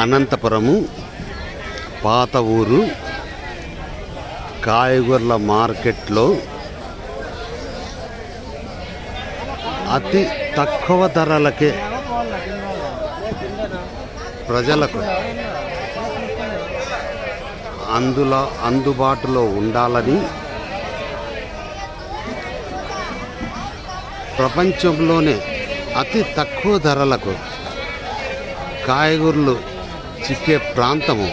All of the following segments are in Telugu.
అనంతపురము పాత ఊరు కాయగూరల మార్కెట్లో అతి తక్కువ ధరలకే ప్రజలకు అందులో అందుబాటులో ఉండాలని ప్రపంచంలోనే అతి తక్కువ ధరలకు కాయగూరలు చిక్కే ప్రాంతము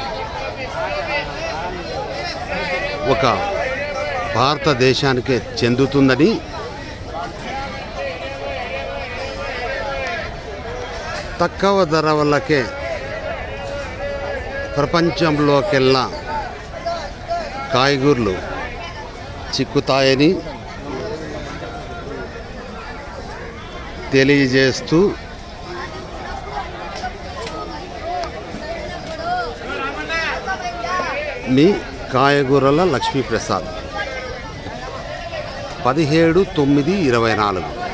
ఒక భారతదేశానికే చెందుతుందని తక్కువ ధర వల్లకే ప్రపంచంలోకెల్లా కాయగూరలు చిక్కుతాయని తెలియజేస్తూ మీ కాయగూరల లక్ష్మీప్రసాద్. పదిహేడు తొమ్మిది ఇరవై నాలుగు.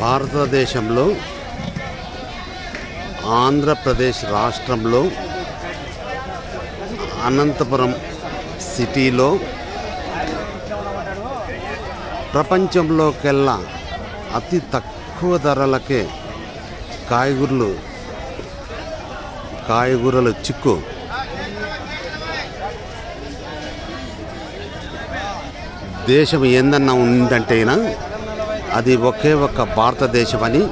భారతదేశంలో ఆంధ్రప్రదేశ్ రాష్ట్రంలో అనంతపురం సిటీలో ప్రపంచంలోకెల్లా అతి తక్కువ ధరలకే కాయగూరలు కాయగూరల చిక్కు. దేశం ఏందన్నా ఉందంటేనా అది ఒకే ఒక్క భారతదేశం అని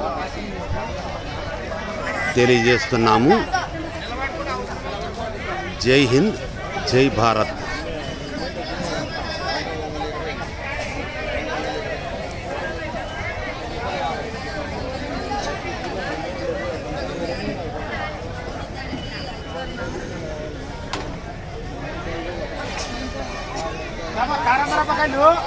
తెలియజేస్తున్నాము. జై హింద్ జై Bharat. Berapa? Karang berapa kan, Dok?